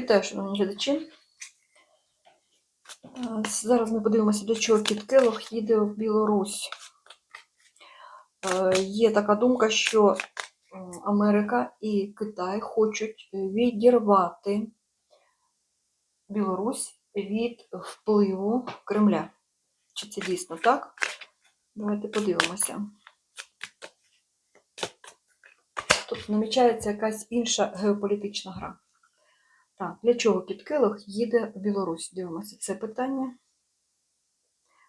Вітаю, шановні глядачі. Е, Зараз ми подивимося, для чого Кіт Келлог їде в Білорусь. Е, Є така думка, що Америка і Китай хочуть відірвати Білорусь від впливу Кремля. Чи це дійсно так? Давайте подивимося. Тут намічається якась інша геополітична гра. Так, для чого Кіт їде в Білорусь? Дивимося це питання.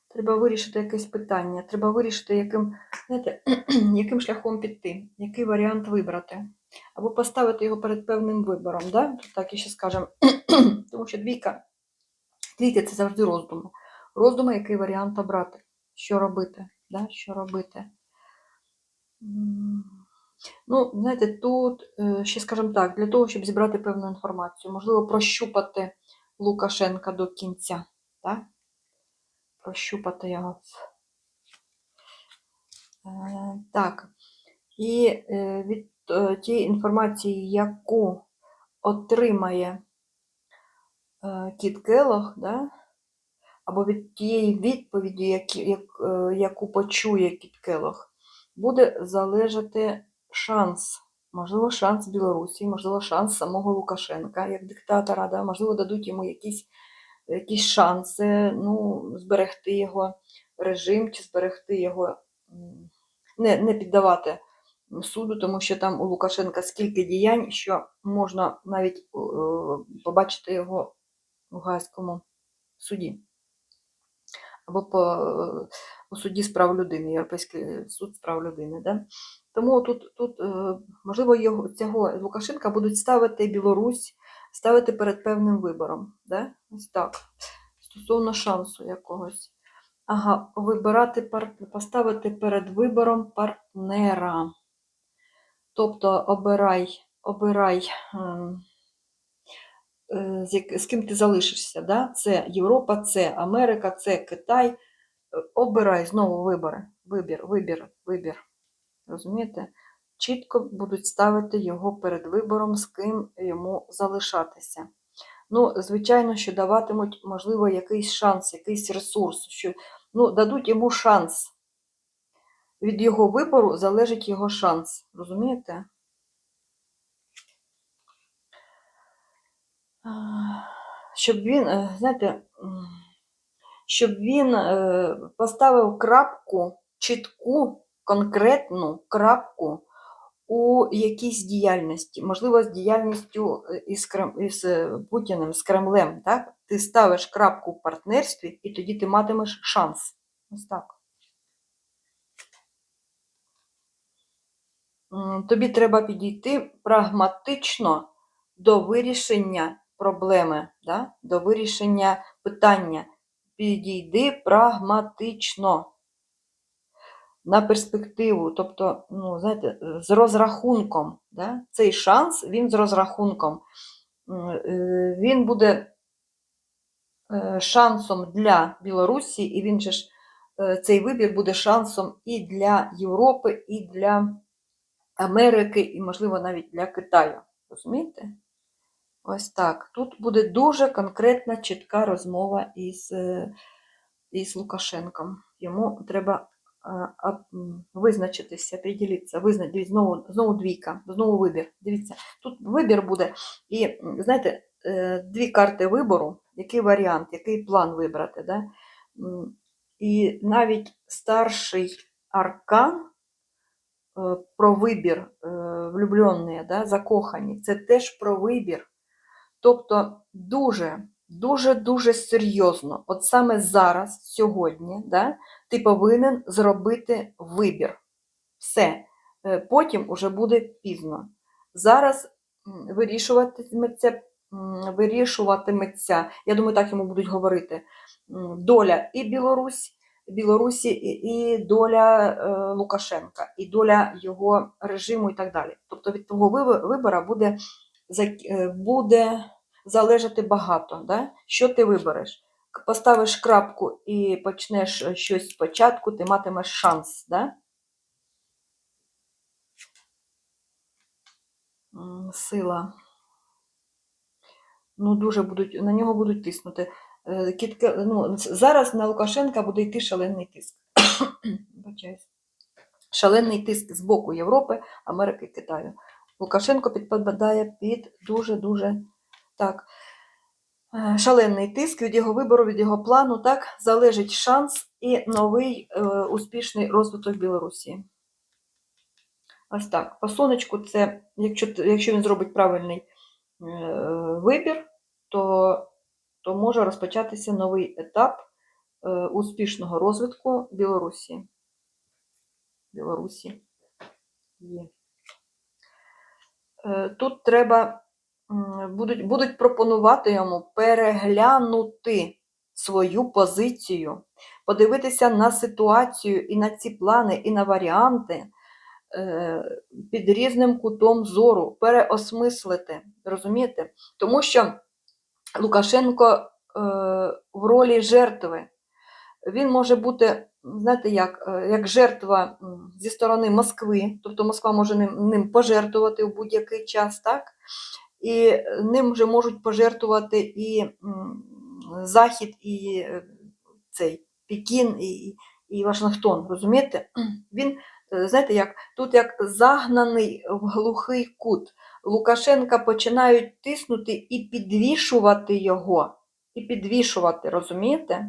Треба вирішити якесь питання. Треба вирішити, яким, знаєте, яким шляхом піти, який варіант вибрати. Або поставити його перед певним вибором. Да? Так і ще скажемо. Тому що двійка, двійка це завжди роздуми. Роздуми, який варіант обрати, що робити. Да? Що робити. Ну, знаєте, тут е, ще скажімо так, для того, щоб зібрати певну інформацію, можливо, прощупати Лукашенка до кінця. Так? Прощупати його. Е, Так. І е, від тієї інформації, яку отримає Кіт Келлог, да? або від тієї відповіді, яку почує Кіт Келлог, буде залежати шанс. Можливо, шанс Білорусі, можливо, шанс самого Лукашенка як диктатора, да? можливо, дадуть йому якісь, якісь шанси ну, зберегти його режим чи зберегти його, не, не піддавати суду, тому що там у Лукашенка скільки діянь, що можна навіть е, побачити його у Гаазькому суді. Або по, е, у суді з прав людини, Європейський суд з прав людини. Да? Тому тут, тут е, можливо, його, цього Лукашенка будуть ставити Білорусь, ставити перед певним вибором. Да? Ось так. Стосовно шансу якогось. Ага, вибирати поставити перед вибором партнера. Тобто обирай, обирай, ем, е, з ким ти залишишся. Да? Це Європа, це Америка, це Китай. Е, Обирай знову вибори. Вибір, вибір, вибір. Розумієте? Чітко будуть ставити його перед вибором, з ким йому залишатися. Ну, звичайно, що даватимуть, можливо, якийсь шанс, якийсь ресурс, що ну, дадуть йому шанс. Від його вибору залежить його шанс. Розумієте? Щоб він, е, знаєте, щоб він е, поставив крапку, чітку, конкретну крапку у якійсь діяльності, можливо, з діяльністю е, із, із е, Путіним, з Кремлем. Так? Ти ставиш крапку в партнерстві, і тоді ти матимеш шанс. Ось так. Тобі треба підійти прагматично до вирішення проблеми, да? до вирішення питання. Підійди прагматично на перспективу, тобто, ну, знаєте, з розрахунком. Да? Цей шанс, він з розрахунком. Е, Він буде е, шансом для Білорусі, і він же ж, е, цей вибір буде шансом і для Європи, і для Америки, і, можливо, навіть для Китаю. Розумієте? Ось так. Тут буде дуже конкретна, чітка розмова із, із Лукашенком. Йому треба визначитися, приділитися, визначити знову, знову двійка, знову вибір. Дивіться, тут вибір буде. І знаєте, е, дві карти вибору, який варіант, який план вибрати. Да? І навіть старший аркан е, про вибір е, влюблені, да, закохані, це теж про вибір. Тобто дуже, дуже, дуже серйозно, от саме зараз, сьогодні, да, ти повинен зробити вибір. Все. Е, Потім уже буде пізно. Зараз вирішуватиметься, вирішуватиметься, я думаю, так йому будуть говорити, доля і Білорусь, Білорусі, і, доля е, Лукашенка, і доля його режиму і так далі. Тобто від того вибо- вибора буде, е, буде залежати багато. Да? Що ти вибереш? Поставиш крапку і почнеш е, щось спочатку, ти матимеш шанс. Да? Сила. ну, дуже будуть, на нього будуть тиснути. Е, ну, зараз на Лукашенка буде йти шалений тиск. Шалений тиск з боку Європи, Америки, Китаю. Лукашенко підпадає під дуже-дуже так. е, Шалений тиск від його вибору, від його плану, так залежить шанс і новий е, успішний розвиток Білорусі. Ось так. По сонечку, це, якщо, якщо він зробить правильний е, вибір, то, то може розпочатися новий етап е, успішного розвитку Білорусі. Білорусі є. Е, Тут треба будуть, будуть пропонувати йому переглянути свою позицію, подивитися на ситуацію і на ці плани, і на варіанти е, під різним кутом зору, переосмислити. Розумієте? Тому що Лукашенко е, в ролі жертви. Він може бути, знаєте, як, е, як жертва зі сторони Москви, тобто Москва може ним, ним пожертвувати в будь-який час, так? І ним вже можуть пожертвувати і Захід, і е, цей Пекін, і, і Вашингтон, розумієте? Він, е, знаєте, як, тут як загнаний в глухий кут. Лукашенка починають тиснути і підвішувати його, і підвішувати, розумієте?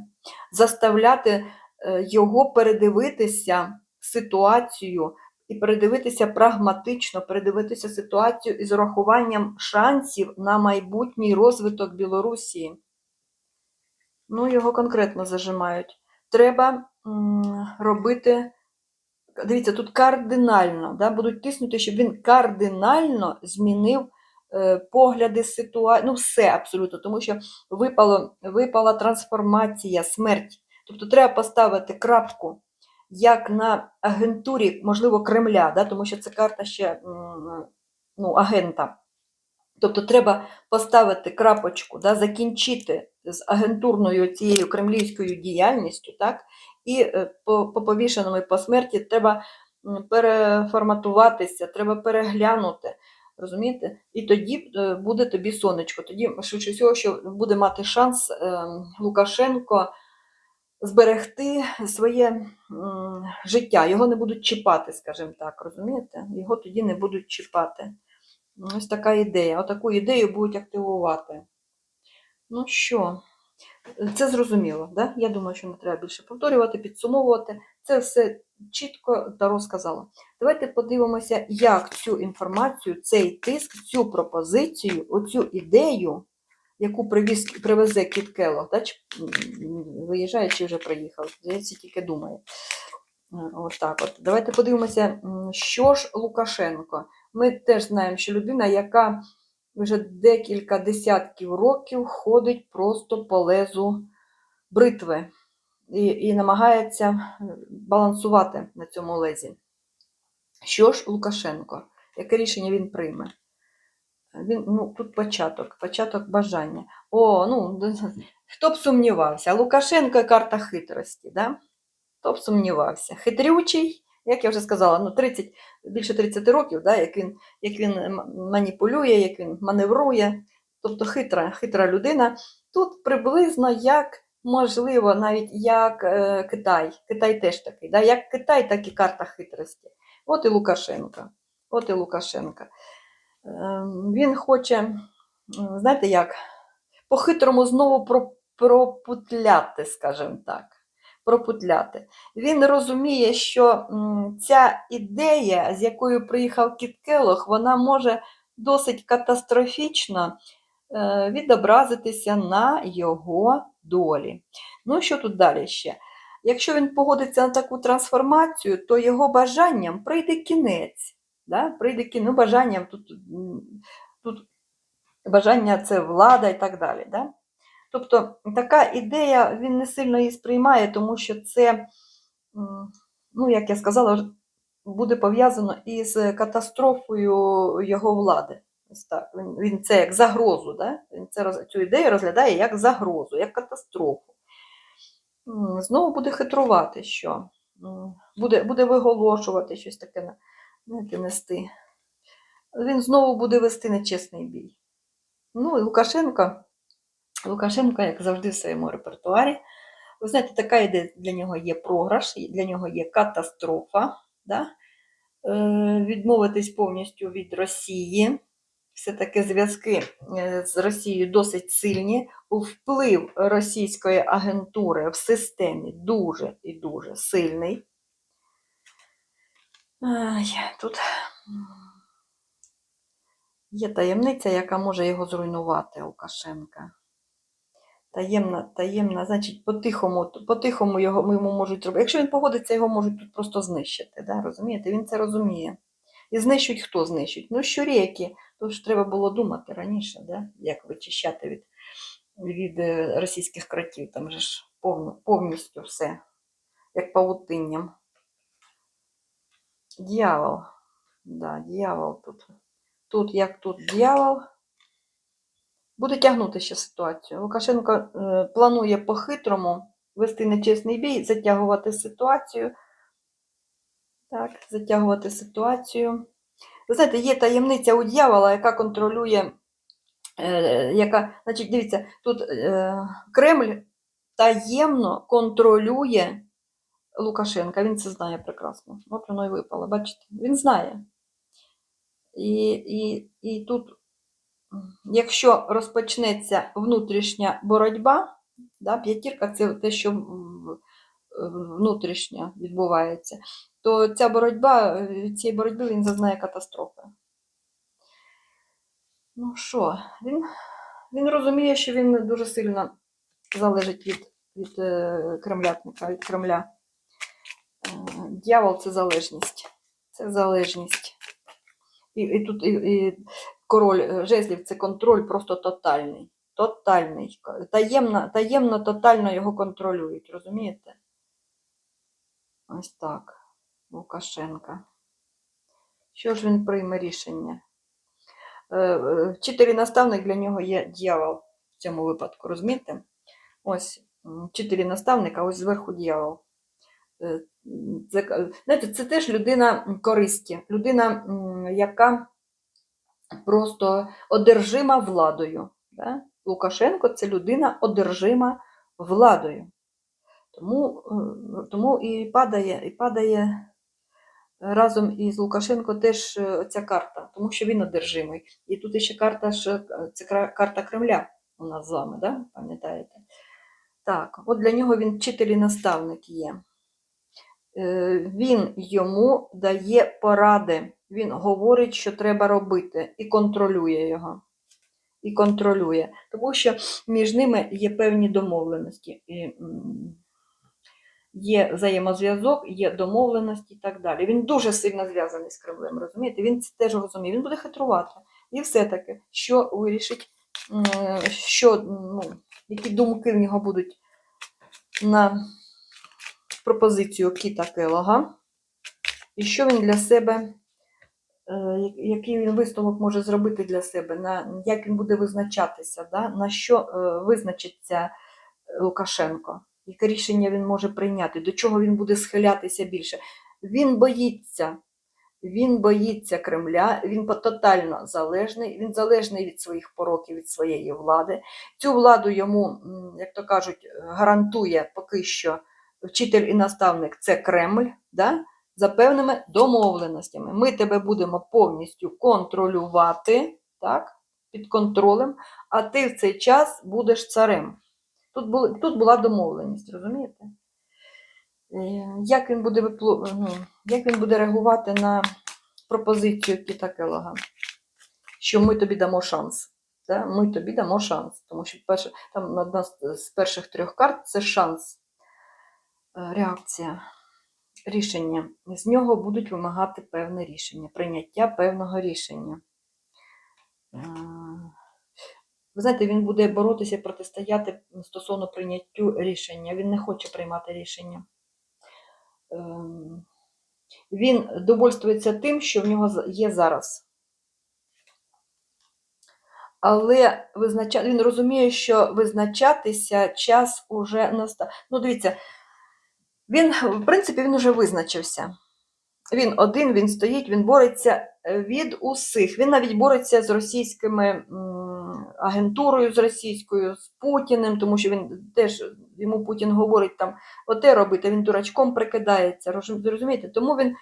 Заставляти е, його передивитися ситуацію і передивитися прагматично, передивитися ситуацію із урахуванням шансів на майбутній розвиток Білорусі. Ну, його конкретно зажимають. Треба робити. Дивіться, тут кардинально, да, будуть тиснути, щоб він кардинально змінив е, погляди ситуації. Ну, все абсолютно, тому що випало, випала трансформація, смерть. Тобто треба поставити крапку як на агентурі, можливо, Кремля, да, тому що це карта ще ну, агента. Тобто треба поставити крапочку, да, закінчити з агентурною цією кремлівською діяльністю, так, і е, по, по повішеному і по смерті треба переформатуватися, треба переглянути. Розумієте? І тоді е, буде тобі сонечко. Тоді, швидше всього, що буде мати шанс е, Лукашенко зберегти своє життя. Його не будуть чіпати, скажімо так, розумієте? Його тоді не будуть чіпати. Ось така ідея. Отаку ідею будуть активувати. Ну що, це зрозуміло, да? Я думаю, що не треба більше повторювати, підсумовувати. Це все чітко та розказала. Давайте подивимося, як цю інформацію, цей тиск, цю пропозицію, оцю ідею, яку привіз, привезе Кіт Келлог, да? чи виїжджає, чи вже приїхав. Здається, тільки думає. Е, Ось так от. Давайте подивимося, що ж Лукашенко. Ми теж знаємо, що людина, яка вже декілька десятків років ходить просто по лезу бритви і, і намагається е, балансувати на цьому лезі. Що ж Лукашенко? Яке рішення він прийме? Він, ну, тут початок, початок бажання. О, ну, хто б сумнівався? Лукашенко карта хитрості, да? Хто б сумнівався? Хитрючий, як я вже сказала, ну 30, більше 30 років, да, як він, як він маніпулює, як він маневрує. Тобто хитра, хитра людина. Тут приблизно як, можливо, навіть як е, Китай. Китай теж такий. Да? Як Китай, так і карта хитрості. От і Лукашенко. От і Лукашенко. Е, він хоче, знаєте як, по-хитрому знову пропутляти, скажімо так. Пропутляти. Він розуміє, що ця ідея, з якою приїхав Кіт Келлог, вона може досить катастрофічно е, відобразитися на його долі. Ну, що тут далі ще? Якщо він погодиться на таку трансформацію, то його бажанням прийде кінець. Да? Прийде ну, бажанням тут, тут бажання це влада і так далі. Да? Тобто така ідея, він не сильно її сприймає, тому що це, ну, як я сказала, буде пов'язано із катастрофою його влади. Він, він це як загрозу, да? він це, цю ідею розглядає як загрозу, як катастрофу. Знову буде хитрувати, що буде, буде виголошувати щось таке, знаєте, нести. Він знову буде вести нечесний бій. Ну і Лукашенко Лукашенко, як завжди, в своєму репертуарі. Ви знаєте, така ідея для нього є програш, для нього є катастрофа. Да? Е, відмовитись повністю від Росії. Все-таки зв'язки е, з Росією досить сильні. Вплив російської агентури в системі дуже і дуже сильний. Тут є таємниця, яка може його зруйнувати Лукашенка. Таємна, таємна, значить, по-тихому, по-тихому його йому можуть робити. Якщо він погодиться, його можуть тут просто знищити. Да? Розумієте? Він це розуміє. І знищують хто знищують? Ну, щурєки. То ж треба було думати раніше, да? як вичищати від, від е, російських кротів. Там же ж повністю все, як павутинням. Дьявол. Да, дьявол тут. Тут як тут дьявол. Буде тягнути ще ситуацію. Лукашенко е, планує по-хитрому вести нечесний бій, затягувати ситуацію. Так, затягувати ситуацію. Ви знаєте, є таємниця у дьявола, яка контролює, е, яка, значить, дивіться, тут е, Кремль таємно контролює Лукашенка. Він це знає прекрасно. От воно і випало, бачите? Він знає. І, і, і тут, якщо розпочнеться внутрішня боротьба, да, п'ятірка це те, що м, внутрішньо відбувається, то ця боротьба, цієї боротьби він зазнає катастрофи. Ну що, він, він розуміє, що він дуже сильно залежить від, від е, кремлятника, від Кремля. Е, Дьявол це залежність. Це залежність. І, і тут і, і король е, жезлів це контроль просто тотальний. Тотальний. Таємно, таємно, тотально його контролюють, розумієте? Ось так. Лукашенка. Що ж він прийме рішення? Е, е, Вчитель і наставник для нього є дьявол в цьому випадку, розумієте? Ось м, вчитель і наставник, а ось зверху дьявол. Е, Це, знаєте, це теж людина користі, людина, яка просто одержима владою. Да? Лукашенко це людина одержима владою. Тому, е, тому і падає, і падає разом із Лукашенко теж е, ця карта, тому що він одержимий. І тут ще карта, е, це карта Кремля у нас з вами, да? пам'ятаєте? Так, от для нього він вчитель і наставник є. Е, Він йому дає поради, він говорить, що треба робити, і контролює його. І контролює. Тому що між ними є певні домовленості. Є взаємозв'язок, є домовленості і так далі. Він дуже сильно зв'язаний з Кремлем, розумієте? Він це теж розуміє. Він буде хитрувати. І все-таки, що вирішить, що, ну, які думки в нього будуть на пропозицію Кіта Келога, і що він для себе, е, який він висновок може зробити для себе, на, як він буде визначатися, да? на що е, визначиться Лукашенко, яке рішення він може прийняти, до чого він буде схилятися більше. Він боїться, він боїться Кремля, він тотально залежний, він залежний від своїх пороків, від своєї влади. Цю владу йому, як то кажуть, гарантує поки що вчитель і наставник це Кремль, да? за певними домовленостями. Ми тебе будемо повністю контролювати, так? під контролем, а ти в цей час будеш царем. Тут, були, тут була домовленість, розумієте? Е, Як він буде, ну, як він буде реагувати на пропозицію Кіта Келога? Що ми тобі дамо шанс. Да? Ми тобі дамо шанс. Тому що перше, там одна з перших трьох карт це шанс. Е, Реакція, рішення. З нього будуть вимагати певне рішення, прийняття певного рішення. Е, Ви знаєте, він буде боротися, протистояти стосовно прийняттю рішення. Він не хоче приймати рішення. Ем, Він довольствується тим, що в нього є зараз. Але визнача... він розуміє, що визначатися час уже настав. Ну, дивіться, він, в принципі, він вже визначився. Він один, він стоїть, він бореться е, від усіх. Він навіть бореться з російськими агентурою, з російською, з Путіним, тому що він теж йому Путін говорить там оте робити, він дурачком прикидається. Розумієте? Тому він,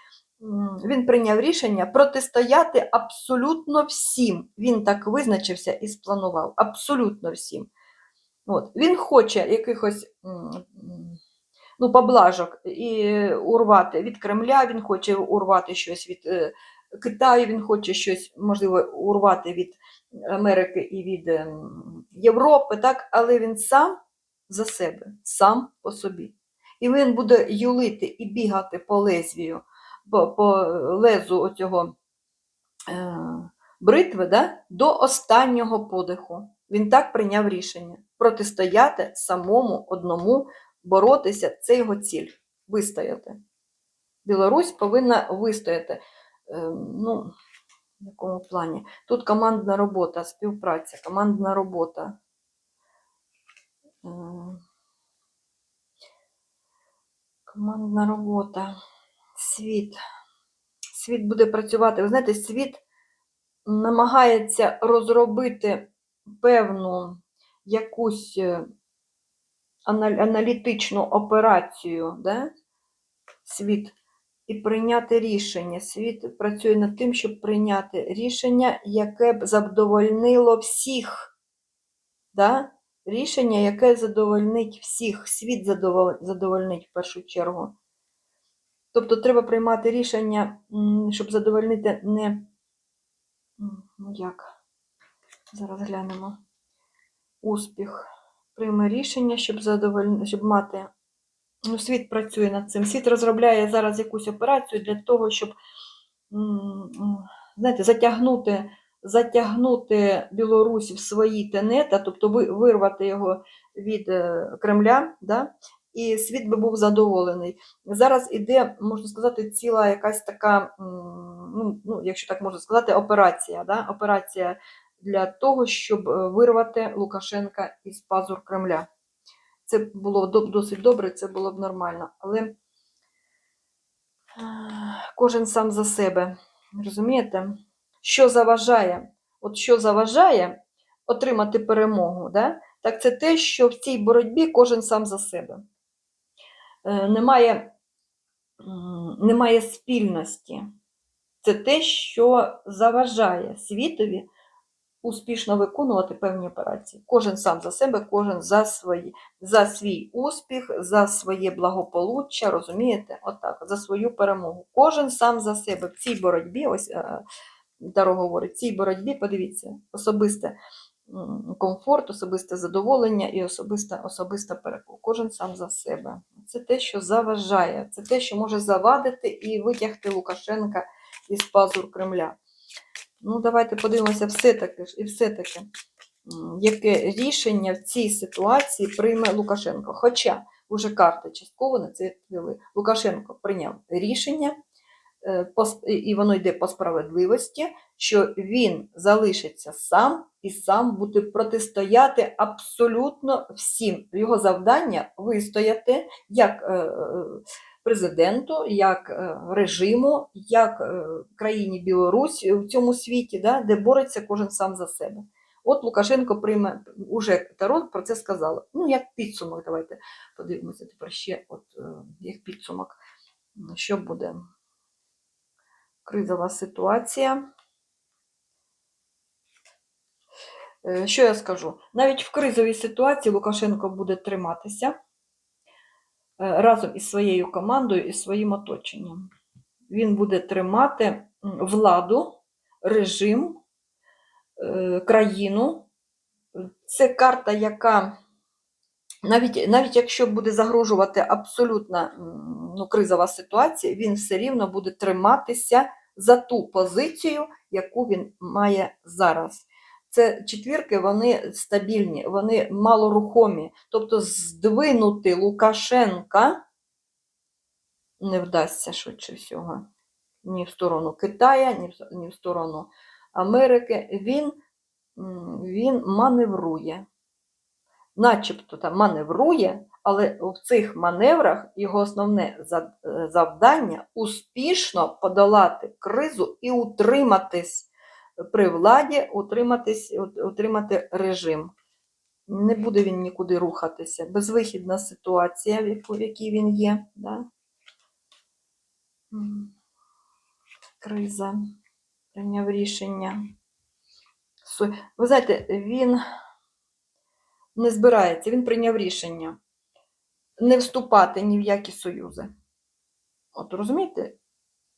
він прийняв рішення протистояти абсолютно всім. Він так визначився і спланував. Абсолютно всім. От. Він хоче якихось ну, поблажок і урвати від Кремля, він хоче урвати щось від е, Китаю, він хоче щось, можливо, урвати від Америки і від ем, Європи, так? але він сам за себе, сам по собі. І він буде юлити і бігати по лезвію, по, по лезу оцього е, бритви да, до останнього подиху. Він так прийняв рішення протистояти самому одному, боротися це його ціль вистояти. Білорусь повинна вистояти. Е, ну, в якому плані? Тут командна робота, співпраця, командна робота. Е, Командна робота, світ. Світ буде працювати. Ви знаєте, світ намагається розробити певну якусь е, аналітичну операцію, да? світ, і прийняти рішення. Світ працює над тим, щоб прийняти рішення, яке б задовольнило всіх. Да? Рішення, яке задовольнить всіх. Світ задовольнить в першу чергу. Тобто треба приймати рішення, щоб задовольнити не. ну як? Зараз глянемо. Успіх. Прийме рішення, щоб задовольнити, щоб мати. Ну, світ працює над цим. Світ розробляє зараз якусь операцію для того, щоб знаєте, затягнути, затягнути Білорусь в свої тенета, тобто вирвати його від е, Кремля, да? і світ би був задоволений. Зараз іде, можна сказати, ціла якась така, ну, ну, якщо так можна сказати, операція. Да? Операція для того, щоб е, вирвати Лукашенка із пазур Кремля. Це було досить добре, це було б нормально. Але е, кожен сам за себе. Розумієте? Що заважає? От що заважає отримати перемогу, да? так це те, що в цій боротьбі кожен сам за себе. Е, Немає, немає спільності. Це те, що заважає світові успішно виконувати певні операції. Кожен сам за себе, кожен за, свої, за свій успіх, за своє благополуччя, розумієте? Отак, за свою перемогу. Кожен сам за себе в цій боротьбі, ось е, Таро говорить, в цій боротьбі, подивіться, особисте комфорт, особисте задоволення і особиста, особиста перемога. Кожен сам за себе. Це те, що заважає, це те, що може завадити і витягти Лукашенка із пазур Кремля. Ну, давайте подивимося все-таки і все-таки, яке рішення в цій ситуації прийме Лукашенко. Хоча вже карти частково на це відповіли. Лукашенко прийняв рішення, е, і воно йде по справедливості, що він залишиться сам і сам буде протистояти абсолютно всім. Його завдання вистояти як е, е, президенту, як е, режиму, як е, країні Білорусь в цьому світі, да, де бореться кожен сам за себе. От Лукашенко прийме уже Таро про це сказала. Ну, як підсумок, давайте подивимося тепер ще, от е, як підсумок, що буде. Кризова ситуація. Що я скажу? Навіть в кризовій ситуації Лукашенко буде триматися разом із своєю командою і своїм оточенням. Він буде тримати владу, режим, е, країну. Це карта, яка навіть, навіть якщо буде загрожувати абсолютна м, ну, кризова ситуація, він все рівно буде триматися за ту позицію, яку він має зараз. Це четвірки, вони стабільні, вони малорухомі. Тобто здвинути Лукашенка не вдасться швидше всього. Ні в сторону Китая, ні в, сторону Америки. Він, він маневрує. Начебто там маневрує, Але в цих маневрах його основне завдання успішно подолати кризу і утриматись при владі, утриматись, ут- утримати режим. Не буде він нікуди рухатися. Безвихідна ситуація, в якій він є. Да? Криза, прийняв рішення. Ви знаєте, він не збирається, він прийняв рішення не вступати ні в які союзи. От розумієте?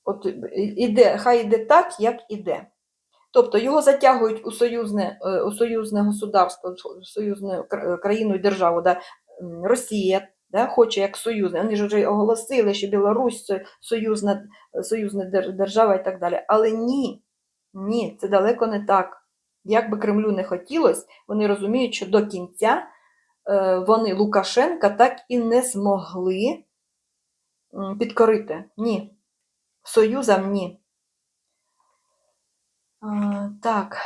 От іде, хай іде так, як іде. Тобто його затягують у союзне, е, у союзне государство, в союзну країну і державу, да? Росія да? хоче як союзне. Вони ж вже оголосили, що Білорусь союзна, союзна держава і так далі. Але ні, ні, це далеко не так. Як би Кремлю не хотілося, вони розуміють, що до кінця е, вони Лукашенка так і не змогли підкорити. Ні. Союзам ні. Так,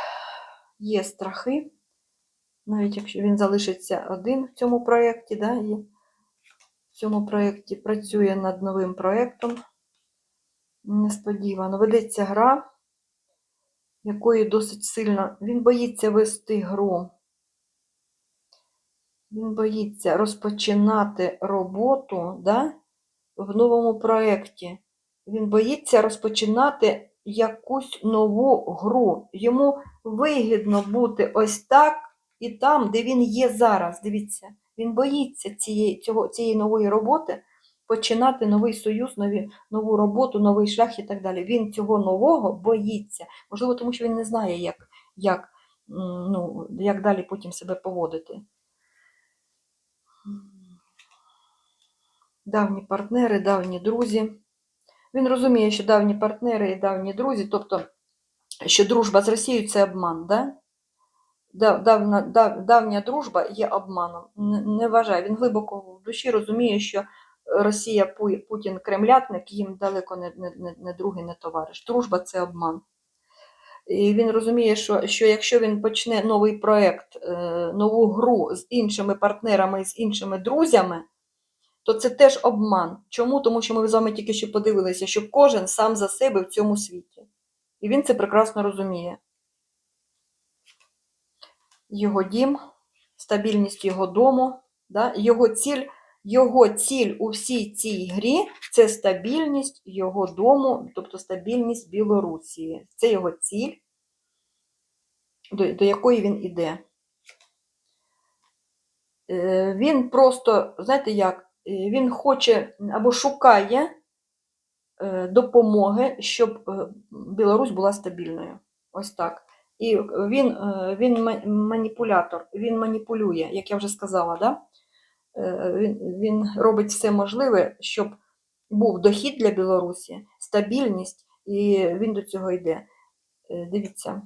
є страхи. Навіть якщо він залишиться один в цьому проєкті, да, і в цьому проєкті працює над новим проєктом. Несподівано. Ведеться гра, якої досить сильно. Він боїться вести гру. Він боїться розпочинати роботу да, в новому проєкті. Він боїться розпочинати якусь нову гру. Йому вигідно бути ось так і там, де він є зараз. Дивіться, він боїться цієї, цього, цієї нової роботи, починати новий союз, нові, нову роботу, новий шлях і так далі. Він цього нового боїться. Можливо, тому що він не знає, як, як, ну, як далі потім себе поводити. Давні партнери, давні друзі. Він розуміє, що давні партнери і давні друзі, тобто, що дружба з Росією це обман, да? Дав- Давна, дав, давня дружба є обманом. Не, не вважає. Він глибоко в душі розуміє, що Росія, Путін, Кремлятник їм далеко не, не, не, не другий, не товариш. Дружба це обман. І він розуміє, що, що якщо він почне новий проєкт, е, нову гру з іншими партнерами, з іншими друзями, то це теж обман. Чому? Тому що ми з вами тільки що подивилися, що кожен сам за себе в цьому світі. І він це прекрасно розуміє. Його дім, стабільність його дому, да? його ціль, його ціль у всій цій грі це стабільність його дому, тобто стабільність Білорусі. Це його ціль, до, до якої він іде. Е, Він просто, знаєте як, він хоче або шукає е, допомоги, щоб е, Білорусь була стабільною. Ось так. І він, е, він маніпулятор, він маніпулює, як я вже сказала, да? Е, він, він робить все можливе, щоб був дохід для Білорусі, стабільність, і він до цього йде. Е, Дивіться.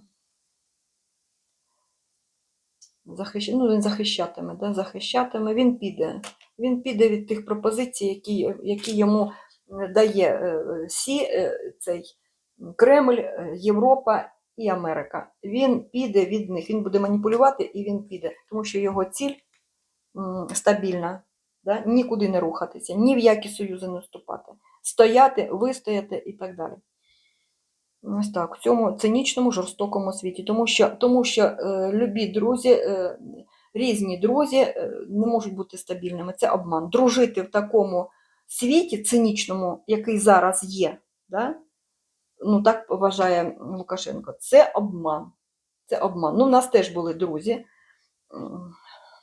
Захищ... Ну, він захищатиме, да? захищатиме, він піде. Він піде від тих пропозицій, які, які йому е, дає е, Сі, е, цей Кремль, Європа і Америка. Він піде від них, він буде маніпулювати і він піде, тому що його ціль стабільна, да? нікуди не рухатися, ні в які союзи не вступати, стояти, вистояти і так далі. Ось так, в цьому цинічному, жорстокому світі. Тому що, тому що е, любі друзі, е, різні друзі е, не можуть бути стабільними. Це обман. Дружити в такому світі цинічному, який зараз є, да? ну так вважає Лукашенко, це обман. Це обман. Ну, в нас теж були друзі.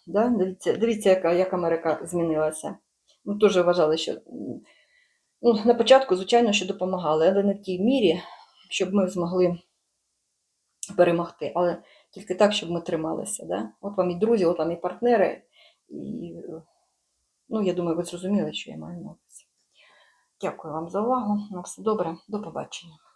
Да? Дивіться, дивіться яка, як Америка змінилася. Ми теж вважали, що ну, на початку, звичайно, що допомагали, але не в тій мірі, щоб ми змогли перемогти. Але тільки так, щоб ми трималися. Да? От вам і друзі, от вам і партнери. І, е, ну, я думаю, ви зрозуміли, що я маю на увазі. Дякую вам за увагу. На все добре. До побачення.